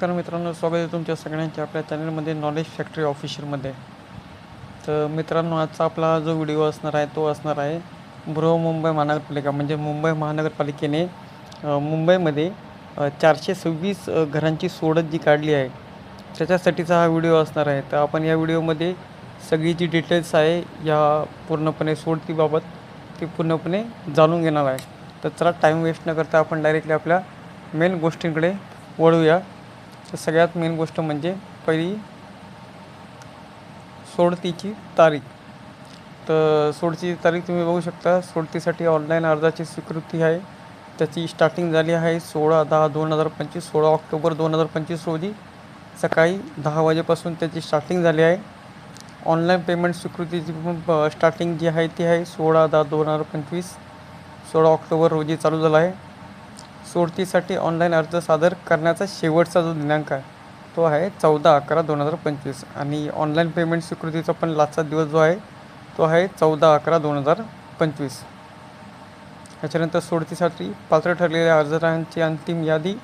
नमस्कार मित्रांनो स्वागत आहे तुमच्या सगळ्यांच्या आपल्या चॅनलमध्ये नॉलेज फॅक्टरी ऑफिशियलमध्ये. तर मित्रांनो आजचा आपला जो व्हिडिओ असणार आहे तो असणार आहे बृहमुंबई महानगरपालिका. म्हणजे मुंबई महानगरपालिकेने मुंबईमध्ये चारशे सव्वीस घरांची सोडत जी काढली आहे त्याच्यासाठीचा हा व्हिडिओ असणार आहे. तर आपण या व्हिडिओमध्ये सगळी जी डिटेल्स आहे या पूर्णपणे सोडतीबाबत ती पूर्णपणे जाणून घेणार आहे. तर चला टाईम वेस्ट न करता आपण डायरेक्टली आपल्या मेन गोष्टींकडे वळूया. तर सगळ्यात मेन गोष्ट म्हणजे पहिली सोडतीची तारीख. तर सोडतीची तारीख तुम्ही बघू शकता सोडतीसाठी ऑनलाईन अर्जाची स्वीकृती आहे. त्याची स्टार्टिंग झाली आहे सोळा दहा दोन हजार पंचवीस सोळा ऑक्टोबर दोन हजार पंचवीस रोजी. सकाळी दहा वाजेपासून त्याची स्टार्टिंग झाली आहे. ऑनलाईन पेमेंट स्वीकृतीची पण स्टार्टिंग जी आहे ती आहे सोळा दहा दोन हजार पंचवीस सोळा ऑक्टोबर रोजी चालू झाला आहे. सोडतीसाठी ऑनलाईन अर्ज सादर करण्याचा शेवटचा जो दिनांक आहे तो आहे चौदा अकरा दोन हजार पंचवीस. आणि ऑनलाईन पेमेंट स्वीकृतीचा पण लास्टचा दिवस जो आहे तो आहे चौदा अकरा दोन हजार पंचवीस. याच्यानंतर सोडतीसाठी पात्र ठरलेल्या अर्जदारांची अंतिम यादी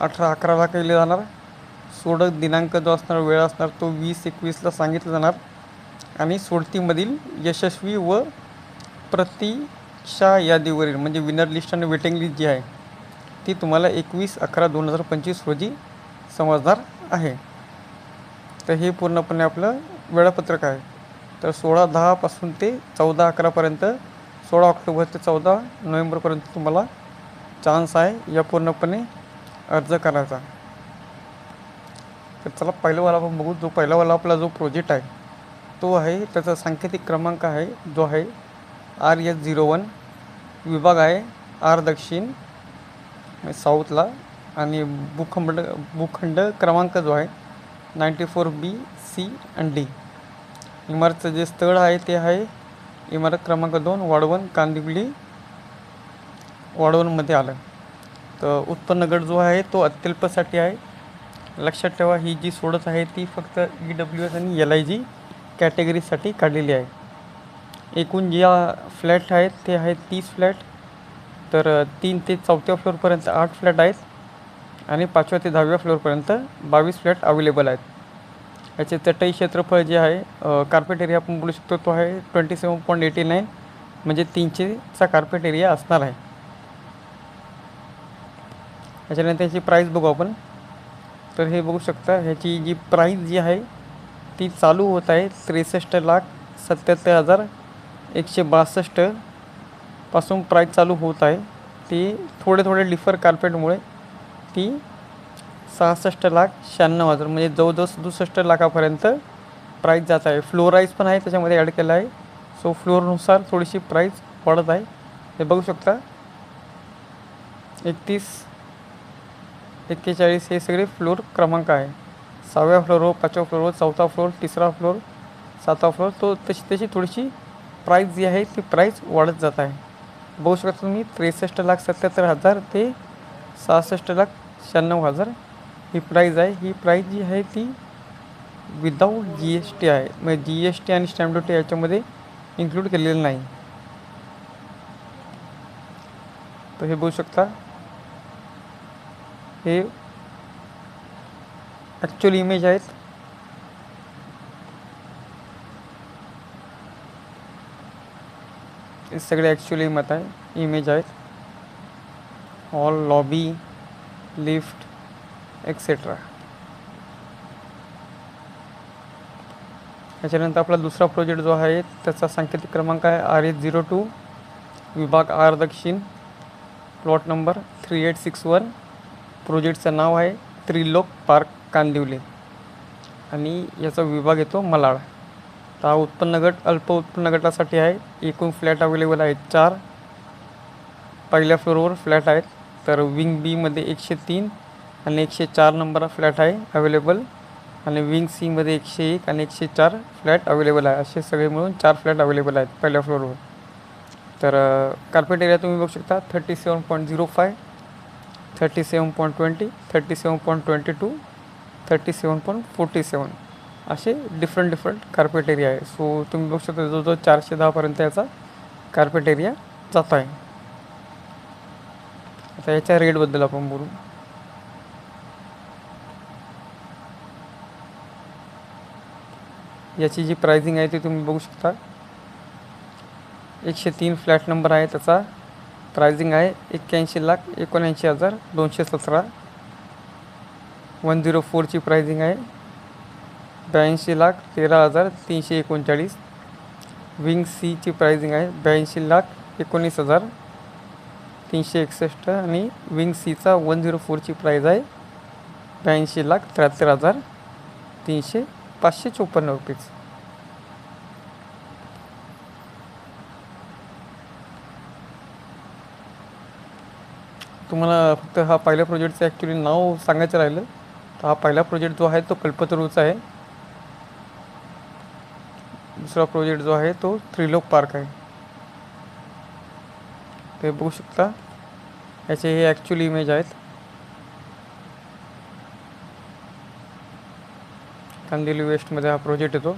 अठरा अकराला केली जाणार. सोडत दिनांक जो असणार वेळ असणार तो वीस एकवीसला सांगितला जाणार. आणि सोडतीमधील यशस्वी व प्रतीक्षा यादीवरील म्हणजे विनर लिस्ट आणि वेटिंग लिस्ट जी आहे ती तुम्हाला एकवीस अकरा दोन हजार पंचवीस रोजी समजणार आहे. तर हे पूर्णपणे आपलं वेळापत्रक आहे. तर सोळा दहापासून ते चौदा अकरापर्यंत सोळा ऑक्टोबर ते चौदा नोव्हेंबरपर्यंत तुम्हाला चान्स आहे या पूर्णपणे अर्ज करायचा. तर चला पहिलावाला आपण बघू. जो पहिलावाला आपला जो प्रोजेक्ट आहे तो आहे त्याचा सांकेतिक क्रमांक आहे जो आहे आर एस झिरो वन विभाग आहे आर दक्षिण. साऊथला. आणि भूखंड भूखंड क्रमांक जो आहे नाईंटी फोर बी सी आणि डी इमारतचं जे स्थळ आहे ते आहे इमारत क्रमांक दोन वाढवण कांदिवली वाढवणमध्ये आलं. तर उत्पन्न गट जो आहे तो अत्यल्पसाठी आहे. लक्षात ठेवा ही जी सोडत आहे ती फक्त ई डब्ल्यू एस आणि एल आय जी कॅटेगरीसाठी काढलेली आहे. एकूण ज्या फ्लॅट आहेत ते आहेत तीस फ्लॅट तर तीन ते चौथ्या फ्लोअरपर्यंत आठ फ्लॅट आहेत आणि पाचव्या ते दहाव्या फ्लोअरपर्यंत बावीस फ्लॅट अवेलेबल आहेत. याचे चटई क्षेत्रफळ जे आहे कार्पेट एरिया आपण बोलू शकतो तो आहे twenty seven point eighty nine म्हणजे तीनशेचा कार्पेट एरिया असणार आहे. याच्यानंतर त्याची प्राईस बघू आपण. तर हे बघू शकता ह्याची जी प्राईस जी आहे ती चालू होत आहे त्रेसष्ट लाख सत्याहत्तर हजार एकशे बासष्ट पासून प्राईस चालू होत आहे. ती थोडे थोडे डिफर कार्पेटमुळे ती सहासष्ट लाख शहाण्णव हजार म्हणजे जवळजवळ सदुसष्ट लाखापर्यंत प्राईस जात आहे. फ्लोराईज पण आहे त्याच्यामध्ये ॲड केलं आहे. सो फ्लोअरनुसार थोडीशी प्राईस वाढत आहे. हे बघू शकता. एकतीस एक्केचाळीस हे सगळे फ्लोअर क्रमांक आहे. सहाव्या फ्लोअरवर पाचव्या फ्लोअरवर चौथा फ्लोअर तिसरा फ्लोअर सातवा फ्लोअर तो तशी तशी थोडीशी प्राईस जी आहे ती प्राईस वाढत जात आहे. बघू शकता तुम्ही त्रेसष्ट लाख सत्याहत्तर हजार ते सहासष्ट लाख शहाण्णव हजार ही प्राईज आहे. ही प्राईज जी आहे ती विदाऊट जी एस टी आहे. म्हणजे जी एस टी आणि स्टॅम्प ड्युटी याच्यामध्ये इन्क्लूड केलेलं नाही. तर हे बघू शकता. हे ॲक्च्युअल इमेज आहेत. हे सगळे ॲक्च्युअली मत आहे इमेज आहेत. हॉल लॉबी लिफ्ट एक्सेट्रा याच्यानंतर आपला दुसरा प्रोजेक्ट जो आहे त्याचा सांकेतिक क्रमांक आहे आर एच झिरो टू विभाग आर दक्षिण plot number three eight six one प्रोजेक्टचं नाव आहे त्रिलोक पार्क कांदिवली. आणि याचा विभाग येतो मलाड. हा उत्पन्न गट अल्प उत्पन्न गटासाठी आहे. एकूण फ्लॅट अवेलेबल आहेत चार. पहिल्या फ्लोअरवर फ्लॅट आहेत. तर विंग बीमध्ये एकशे तीन आणि एकशे चार नंबर फ्लॅट आहे अवेलेबल आणि विंग सीमध्ये एकशे एक आणि एकशे चार फ्लॅट अवेलेबल आहे. असे सगळे मिळून चार फ्लॅट अवेलेबल आहेत पहिल्या फ्लोअरवर तर कार्पेट एरिया तुम्ही बघू शकता. Thirty seven point zero five thirty seven point twenty thirty seven point twenty two thirty seven point forty seven असे डिफरंट डिफरंट कार्पेट एरिया आहे. सो तुम्ही बघू शकता जवळजवळ चारशे दहापर्यंत याचा कार्पेट एरिया जातो आहे. आता याच्या रेटबद्दल आपण बोलू. याची जी प्राइसिंग आहे ती तुम्ही बघू शकता. एकशे तीन फ्लॅट नंबर आहे त्याचा प्राइसिंग आहे एक्क्याऐंशी लाख एकोणऐंशी हजार दोनशे सतरा. वन झिरो फोरची प्राइसिंग आहे. ब्याऐंशी लाख तेरा हजार तीनशे एकोणचाळीस. विंग सीची प्राइसिंग आहे ब्याऐंशी लाख एकोणीस हजार तीनशे एकसष्ट आणि विंग सीचा वन झिरो फोरची प्राईज आहे ब्याऐंशी लाख त्र्याहत्तर हजार तीनशे पाचशे चोपन्न रुपीज तुम्हाला फक्त हा पहिल्या प्रोजेक्टचं ॲक्च्युली नाव सांगायचं राहिलं. तर हा पहिला प्रोजेक्ट जो आहे तो कल्पतरूचा आहे. दुसरा प्रोजेक्ट जो आहे तो त्रिलोक पार्क आहे. ते बघू शकता. याचे हे ॲक्च्युअल इमेज आहेत. कांदिवली वेस्टमध्ये हा प्रोजेक्ट येतो.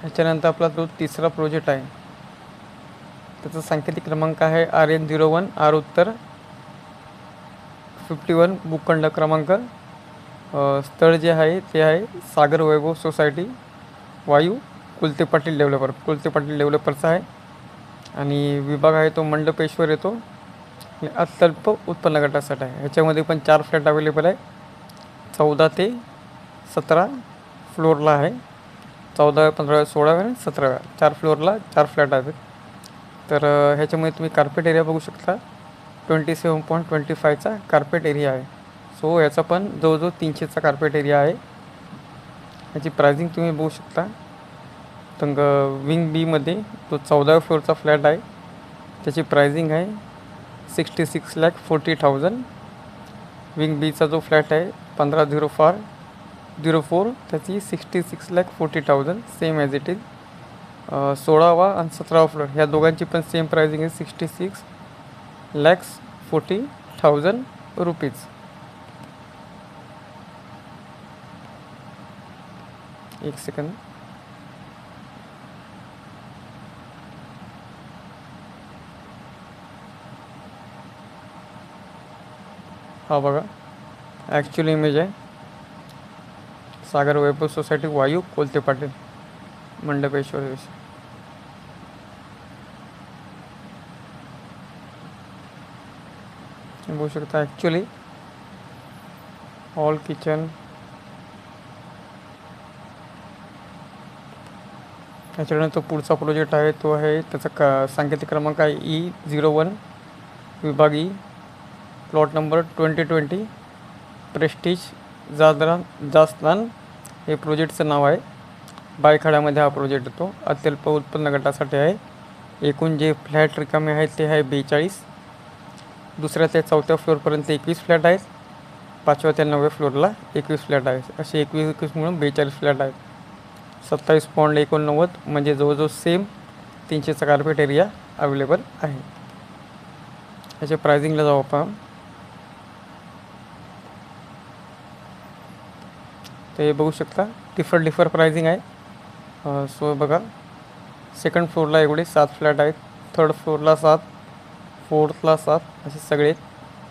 ह्याच्यानंतर आपला जो तिसरा प्रोजेक्ट आहे त्याचा सांकेतिक क्रमांक आहे R N zero one R उत्तर फिफ्टी वन भूखंड क्रमांक. स्थळ जे आहे ते आहे सागर वैभव सोसायटी. वायू कुलते पाटील डेव्हलपर. कुलते पाटील डेव्हलपरचा आहे. आणि विभाग आहे तो मंडपेश्वर येतो. आणि अत्यल्प उत्पन्न गटासाठी आहे. ह्याच्यामध्ये पण चार फ्लॅट अवेलेबल आहे. चौदा ते सतरा फ्लोअरला आहे. चौदाव्या पंधराव्या सोळाव्या आणि सतराव्या चार फ्लोअरला चार फ्लॅट आहेत. तर ह्याच्यामध्ये तुम्ही कार्पेट एरिया बघू शकता. ट्वेंटी सेवन पॉईंट ट्वेंटी फायचा कार्पेट एरिया आहे. सो याचा पण जवळजवळ तीनशेचा कार्पेट एरिया आहे. याची प्राइसिंग तुम्ही बघू शकता. तंग विंग बीमध्ये तो चौदाव्या फ्लोअरचा फ्लॅट आहे. त्याची प्राइसिंग आहे sixty six lakh forty thousand wing बीचा जो फ्लॅट आहे पंधरा झिरो फार झिरो फोर त्याची sixty six lakh forty thousand same as it is सोळावा आणि सतरावा फ्लोअर ह्या दोघांची पण सेम प्राइसिंग आहे sixty six lakhs forty thousand rupees एक सेकंद हा बघा ॲक्च्युअल इमेज आहे सागर वैभव सोसायटी वायू कोलते पाटील मंडपेश्वर दिवशी बघू शकता ॲक्च्युली हॉल किचन त्याच्यानंतर तो पुढचा प्रोजेक्ट आहे तो आहे त्याचा का सांकेतिक क्रमांक आहे ई झिरो वन विभाग E plot number twenty twenty Prestige जादरा जास्तान हे प्रोजेक्टचं नाव आहे. बायखाड्यामध्ये हा प्रोजेक्ट येतो अत्यल्प उत्पन्न गटासाठी आहे. एकूण जे फ्लॅट रिकामे आहेत ते आहे बेचाळीस. दुसऱ्या ते चौथ्या फ्लोअरपर्यंत एकवीस फ्लॅट आहेत. पाचव्या ते नवव्या फ्लोअरला एकवीस फ्लॅट आहेत. असे एकवीस एकवीस मिळून बेचाळीस फ्लॅट आहेत. सत्तावीस पॉईंट एकोणनव्वद म्हणजे जवळजवळ सेम तीनशेचा कार्पेट एरिया अवेलेबल आहे. याच्या प्रायझिंगला जाऊ आपण. तर हे बघू शकता डिफर डिफर प्रायझिंग आहे. सो बघा सेकंड फ्लोअरला एवढे सात फ्लॅट आहेत. थर्ड फ्लोअरला सात फोर्थला सात असे सगळे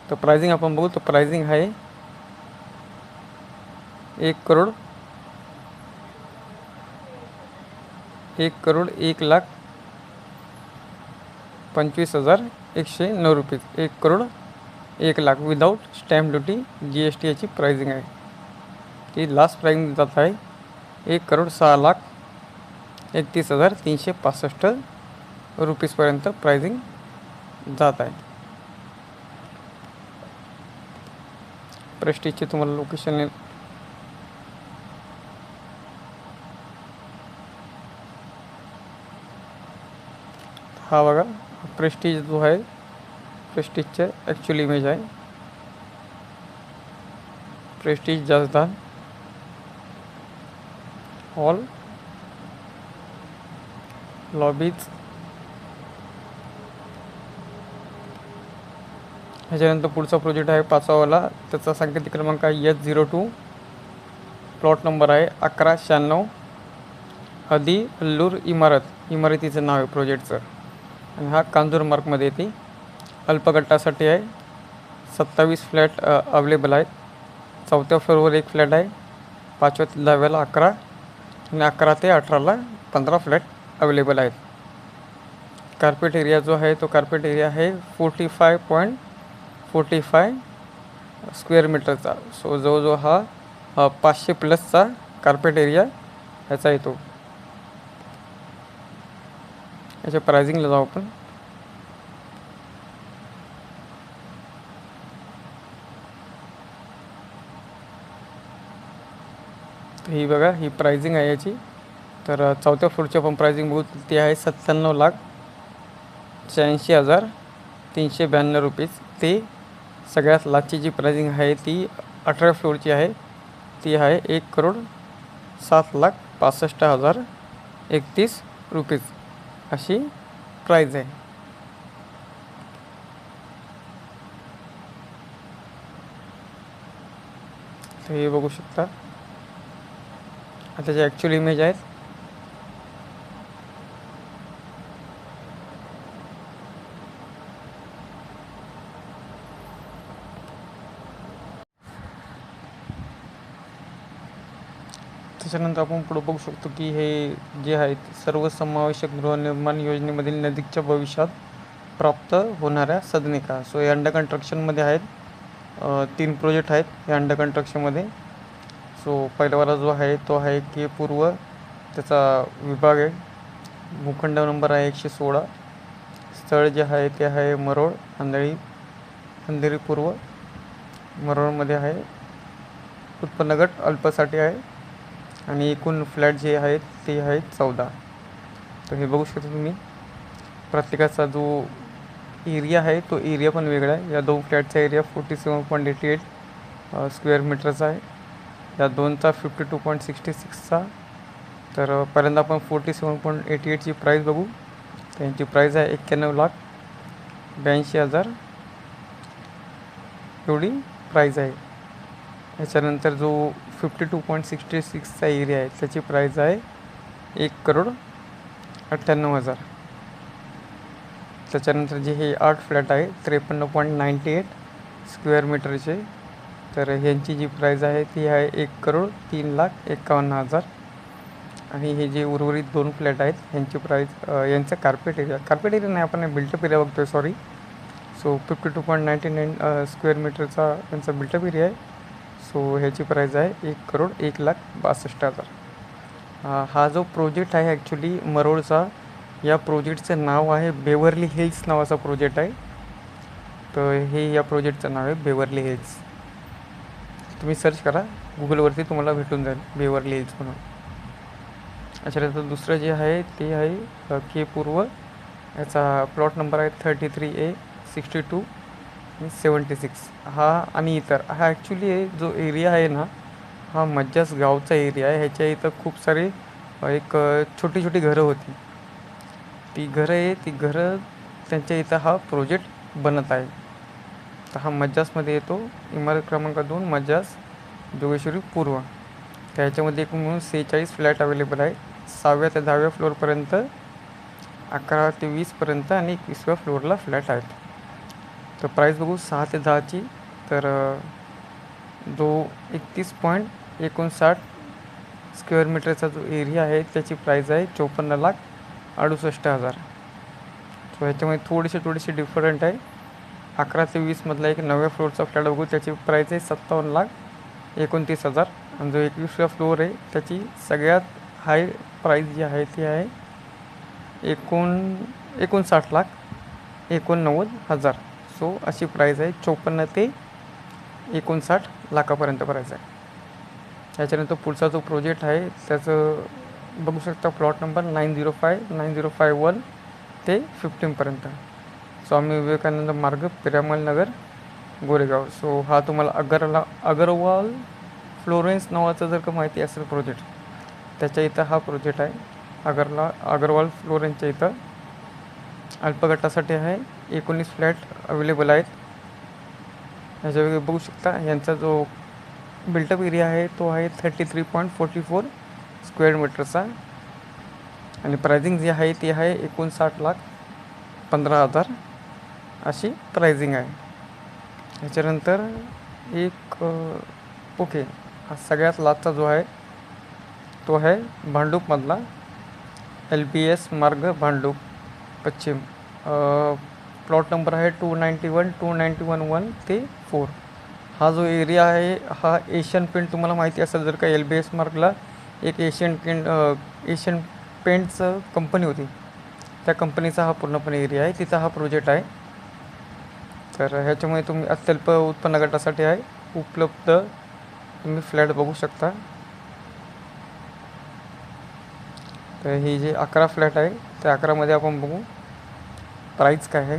तर प्रायझिंग आपण बघू तर प्रायझिंग आहे एक करोड एक करोड एक लाख पंचवीस हजार एकशे नऊ रुपीज. एक करोड एक lakh without stamp duty G S T याची प्राइजिंग आहे. ती लास्ट प्राइजिंग जात आहे. एक करोड सहा लाख एकतीस हजार तीनशे पासष्ट रुपीजपर्यंत प्राइजिंग जात आहे. प्रेस्टिजचे तुम्हाला लोकेशन हा बघा प्रेस्टीज जो आहे प्रेस्टीजचे ॲक्च्युअल इमेज आहे. प्रेस्टीज जसदान हॉल लॉबीज ह्याच्यानंतर पुढचा प्रोजेक्ट आहे पाचवावाला त्याचा सांकेतिक क्रमांक आहे H zero two plot number आहे अकरा शहाण्णव. हदी अल्लूर इमारत. इमारतीचं नाव आहे प्रोजेक्टचं आणि हा कांजूरमार्गमध्ये येते. अल्पगटासाठी आहे. सत्तावीस फ्लॅट अवेलेबल आहेत. चौथ्या फ्लोअरवर एक फ्लॅट आहे. पाचव्या दहाव्याला अकरा आणि अकरा ते अठराला पंधरा फ्लॅट अवेलेबल आहेत. कार्पेट एरिया जो आहे तो कार्पेट एरिया आहे forty five point forty five square मीटरचा सो जवळजवळ हा पाचशे प्लसचा कार्पेट एरिया याचा येतो. याच्या प्रायझिंगला जाऊ आपण. ही बघा ही प्रायझिंग आहे याची. तर चौथ्या फ्लोरची आपण प्रायझिंग बघू ती आहे सत्त्याण्णव लाख शहाऐंशी हजार तीनशे ब्याण्णव रुपीज. ते सगळ्यात लास्टची जी प्रायझिंग आहे ती अठरा फ्लोरची आहे. ती आहे एक करोड सात लाख पासष्ट हजार एकतीस रुपीज. अशी प्राईज आहे. हे बघू शकता. आता जे ॲक्च्युअल इमेज आहेत त्याच्यानंतर आपण पुढे बघू शकतो की हे जे आहेत सर्वसमावेशक गृहनिर्माण योजनेमधील नजीकच्या भविष्यात प्राप्त होणाऱ्या सदनिका सो हे अंडर कन्स्ट्रक्शनमध्ये आहेत. तीन प्रोजेक्ट आहेत हे अंडर कन्स्ट्रक्शनमध्ये सो पहिलावाला जो आहे तो आहे के पूर्व त्याचा विभाग आहे. भूखंड नंबर आहे एकशे सोळा. स्थळ जे आहे ते आहे मरोळ आंधळी अंधेरी पूर्व. मरोळमध्ये आहे. उत्पन्न गट अल्पसाठी आहे. आणि एकूण फ्लॅट जे आहेत ते आहेत चौदा. तर हे बघू शकता तुम्ही प्रत्येकाचा जो एरिया आहे तो एरिया पण वेगळा आहे. या दोन फ्लॅटचा area forty seven point eighty eight square मीटरचा आहे. या दोनचा फिफ्टी टू पॉईंट सिक्स्टी सिक्सचा तर पहिल्यांदा आपण फोर्टी सेवन पॉईंट एटी एटची प्राईस बघू. त्यांची प्राईस आहे एक्क्याण्णव लाख ब्याऐंशी हजार. एवढी प्राईज आहे. याच्यानंतर जो फिफ्टी टू पॉईंट सिक्स्टी सिक्सचा एरिया आहे त्याची प्राईज आहे एक करोड अठ्ठ्याण्णव हजार. त्याच्यानंतर जे हे आठ फ्लॅट आहे त्रेपन्न पॉईंट नाईंटी एट स्क्वेअर मीटरचे तर ह्यांची जी प्राईज आहे ती आहे एक करोड तीन लाख एकावन्न हजार. आणि हे जे उर्वरित दोन फ्लॅट आहेत ह्यांची प्राईज यांचं कार्पेट एरिया कार्पेट एरिया नाही आपण बिल्टअप एरिया बघतोय sorry so fifty two point ninety nine square मीटरचा त्यांचा बिल्टअप एरिया आहे. सो ह्याची प्राईज आहे एक करोड एक लाख बासष्ट हजार. हा जो प्रोजेक्ट आहे ॲक्च्युली मरोळचा या प्रोजेक्टचं नाव आहे बेवर्ली हिल्स नावाचा प्रोजेक्ट आहे. तर हे या प्रोजेक्टचं नाव आहे बेवर्ली हिल्स तुम्ही सर्च करा गुगलवरती तुम्हाला भेटून जाईल बेवर्ली हिल्स म्हणून. त्याच्यानंतर दुसरं जे आहे ते आहे के पूर्व. याचा प्लॉट नंबर आहे thirty three A sixty two seventy six. हा आणि इतर. हा ॲक्च्युली जो एरिया आहे ना हा मज्जास गावचा एरिया आहे. ह्याच्या इथं खूप सारे एक छोटी छोटी घरं होती. ती घरं आहे ती घरं त्यांच्या इथं हा प्रोजेक्ट बनत आहे. तर हा मज्जासमध्ये येतो. इमारत क्रमांक दोन मज्जास जोगेश्वरी पूर्व. तर ह्याच्यामध्ये एकूण म्हणून सेहेचाळीस फ्लॅट अवेलेबल आहे. सहाव्या ते दहाव्या फ्लोअरपर्यंत अकरा ते वीसपर्यंत आणि एकवीसव्या फ्लोअरला फ्लॅट आहेत. तर प्राईस बघू सहा ते दहाची. तर दो जो एकतीस पॉईंट एकोणसाठ स्क्वेअर मीटरचा जो एरिया आहे त्याची प्राईज आहे चोपन्न लाख अडुसष्ट हजार. सो ह्याच्यामध्ये थोडीशी थोडेसे डिफरंट आहे. अकरा ते वीसमधला एक नव्या फ्लोअरचा फ्लॅट बघू त्याची प्राईज आहे सत्तावन्न लाख एकोणतीस हजार. आणि जो एकवीसव्या फ्लोअर आहे त्याची सगळ्यात हाय प्राईज जी आहे ती आहे एकोण एकोणसाठ लाख एकोणनव्वद हजार. सो अशी प्राईज आहे. चोपन्न ते एकोणसाठ लाखापर्यंत प्राईज आहे. त्याच्यानंतर पुढचा जो प्रोजेक्ट आहे त्याचं बघू शकता plot number nine zero five nine zero five one ते फिफ्टीनपर्यंत स्वामी विवेकानंद मार्ग पिरामल नगर गोरेगाव. सो हा तुम्हाला अगरला अगरवाल फ्लोरेन्स नावाचं जर का माहिती असेल प्रोजेक्ट त्याच्या इथं हा प्रोजेक्ट आहे. अगरला अगरवाल फ्लोरेन्सच्या इथं अल्पगटासाठी आहे. एकोणीस फ्लॅट अवेलेबल आहेत. ह्याच्या बघू शकता यांचा जो बिल्टअप एरिया आहे तो आहे thirty three point forty four square मीटरचा आणि प्रायझिंग जी आहे ती आहे एकोणसाठ लाख पंधरा हजार अशी प्रायझिंग आहे. ह्याच्यानंतर एक ओके हा सगळ्यात लास्टचा जो आहे तो आहे भांडूपमधला. एल बी एस मार्ग भांडूप. पश्चिम प्लॉट नंबर आहे two ninety one two ninety one one ते फोर हा जो एरिया आहे हा एशियन पेंट तुम्हाला माहिती असेल जर का एल बी एस मार्कला एक एशियन पेंट एशियन पेंटचं कंपनी होती. त्या कंपनीचा हा पूर्णपणे एरिया आहे तिचा हा प्रोजेक्ट आहे. तर ह्याच्यामुळे तुम्ही अत्यल्प उत्पन्न गटासाठी आहे. उपलब्ध तुम्ही फ्लॅट बघू शकता. तर हे जे अकरा फ्लॅट आहे त्या अकरामध्ये आपण बघू. प्राईस काय आहे?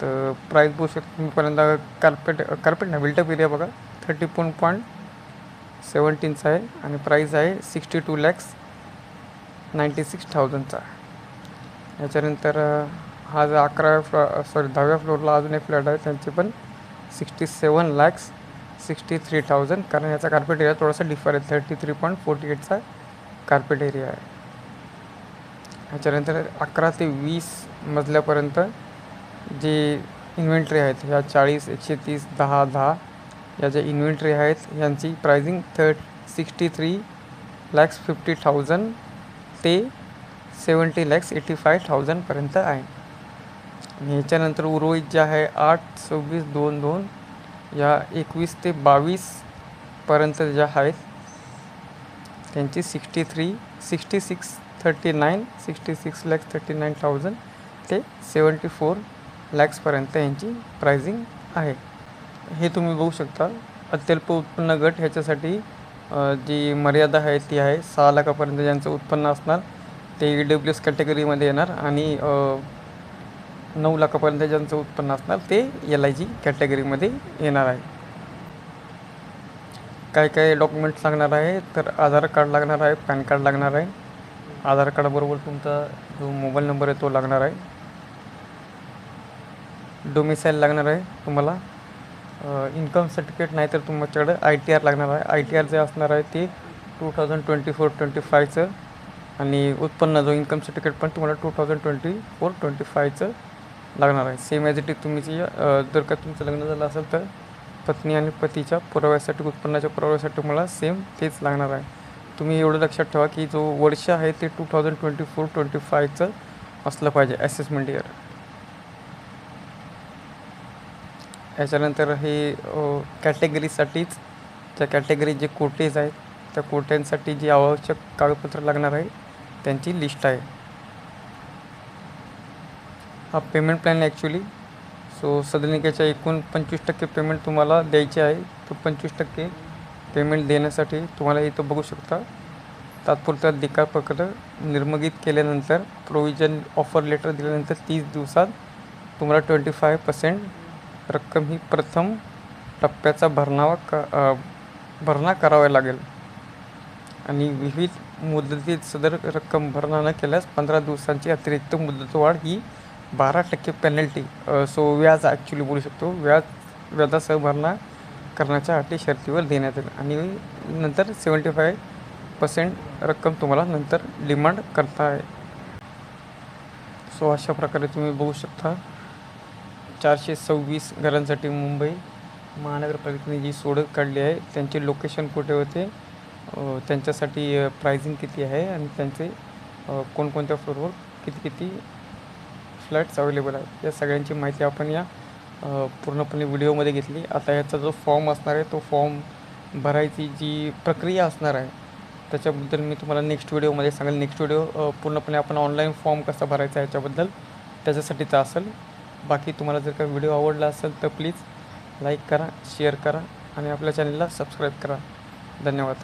तर प्राईस बघू शकतो तुम्ही. पहिल्यांदा कार्पेट कार्पेट नाही बिल्टअप एरिया बघा. थर्टी वन पॉईंट सेवन्टीनचा आहे आणि प्राईस आहे sixty two lakhs ninety six थाउजंडचा याच्यानंतर हा जो अकराव्या फ्लॉ सॉरी दहाव्या फ्लोअरला अजून एक फ्लॅट आहे. त्यांचे पण sixty seven lakhs sixty three thousand कारण याचा कार्पेट एरिया थोडासा डिफर आहे. थर्टी थ्री पॉईंट फोर्टी एटचा कार्पेट एरिया आहे. ह्याच्यानंतर अकरा ते वीस मजल्यापर्यंत जे इन्व्हेंटरी आहेत ह्या चाळीस एकशे तीस दहा दहा या ज्या इन्व्हेंटरी आहेत यांची pricing thirty sixty three lakhs fifty thousand ते सेवन्टी लॅक्स एटी फाय थाउजंडपर्यंत आहे. आणि ह्याच्यानंतर उर्वरित जे आहे आठ सव्वीस दोन दोन या एकवीस ते बावीसपर्यंत ज्या आहेत त्यांची sixty three sixty six thirty nine sixty six lakhs thirty nine thousand ते सेवन्टी फोर लॅक्सपर्यंत यांची प्राइसिंग आहे. हे तुम्ही बघू शकता. अत्यल्प उत्पन्न गट ह्याच्यासाठी जी मर्यादा आहे ती आहे सहा लाखापर्यंत ज्यांचं उत्पन्न असणार ते ई डब्ल्यू एस कॅटेगरीमध्ये येणार आणि नऊ लाखापर्यंत ज्यांचं उत्पन्न असणार ते एल आय जी कॅटेगरीमध्ये येणार आहे. काय काय डॉक्युमेंट्स लागणार आहे? तर आधार कार्ड लागणार आहे पॅन कार्ड लागणार आहे. आधार कार्डबरोबर तुमचा जो मोबाईल नंबर आहे तो लागणार आहे. डोमिसाईल लागणार आहे तुम्हाला. इन्कम सर्टिफिकेट नाही तर तुमच्याकडे आय टी आर लागणार आहे. आय टी आर जे असणार आहे ते two thousand twenty four twenty फायचं आणि उत्पन्न जो इन्कम सर्टिफिकेट पण तुम्हाला two thousand twenty four twenty फायचं लागणार आहे. सेम ॲज इट इज तुम्ही जे जर का तुमचं लग्न झालं असेल तर पत्नी आणि पतीच्या पुराव्यासाठी उत्पन्नाच्या पुराव्यासाठी मला सेम तेच लागणार आहे. तुम्ही एवढं लक्षात ठेवा की जो वर्ष आहे ते two thousand twenty four twenty फायचं असलं पाहिजे असेसमेंट इयर याच्यानंतर हे कॅटेगरीसाठीच त्या कॅटेगरी जे कोटेज आहेत त्या कोट्यांसाठी जी आवश्यक कागदपत्र लागणार आहे त्यांची लिस्ट आहे. हा पेमेंट प्लॅन ॲक्च्युली सो सदनिकेच्या एकूण पंचवीस टक्के पेमेंट तुम्हाला द्यायचे आहे तो पंचवीस टक्के पेमेंट देण्यासाठी तुम्हाला इथं बघू शकता. तात्पुरता अधिकारपत्र निर्मगित केल्यानंतर प्रोविजन ऑफर लेटर दिल्यानंतर तीस दिवसात तुम्हाला ट्वेंटी फाय पर्सेंट रक्कम ही प्रथम टप्प्याचा भरणावा क भरणा करावा लागेल. आणि विविध मुदतीत सदर रक्कम भरणा न केल्यास पंधरा दिवसांची अतिरिक्त मुदतवाढ ही बारा टक्के पेनल्टी सो व्याज ॲक्च्युली बोलू शकतो. व्याज व्याजासह भरणा करण्याच्या अटी शर्तीवर देण्यात येईल. आणि नंतर सेवन्टी फाय पर्सेंट रक्कम तुम्हाला नंतर डिमांड करता आहे. सो अशा प्रकारे तुम्ही बघू शकता चारशे सव्वीस घरांसाठी मुंबई महानगरपालिकेने जी सोडत काढली आहे त्यांचे लोकेशन कुठे होते त्यांच्यासाठी प्रायझिंग किती आहे आणि त्यांचे कोणकोणत्या फ्लोअरवर किती किती फ्लॅट्स अवेलेबल आहेत या सगळ्यांची माहिती आपण या पूर्णपणे व्हिडिओमध्ये घेतली. आता याचा जो फॉर्म असणार आहे तो फॉर्म भरायची जी प्रक्रिया असणार आहे त्याच्याबद्दल मी तुम्हाला नेक्स्ट व्हिडिओमध्ये सांगेल. नेक्स्ट व्हिडिओ पूर्णपणे आपण ऑनलाईन फॉर्म कसा भरायचा याच्याबद्दल त्याच्यासाठीचा असेल. बाकी तुम्हाला जर का व्हिडिओ आवडला असेल तर प्लीज लाईक करा शेअर करा आणि आपल्या चॅनलला सबस्क्राईब करा. धन्यवाद.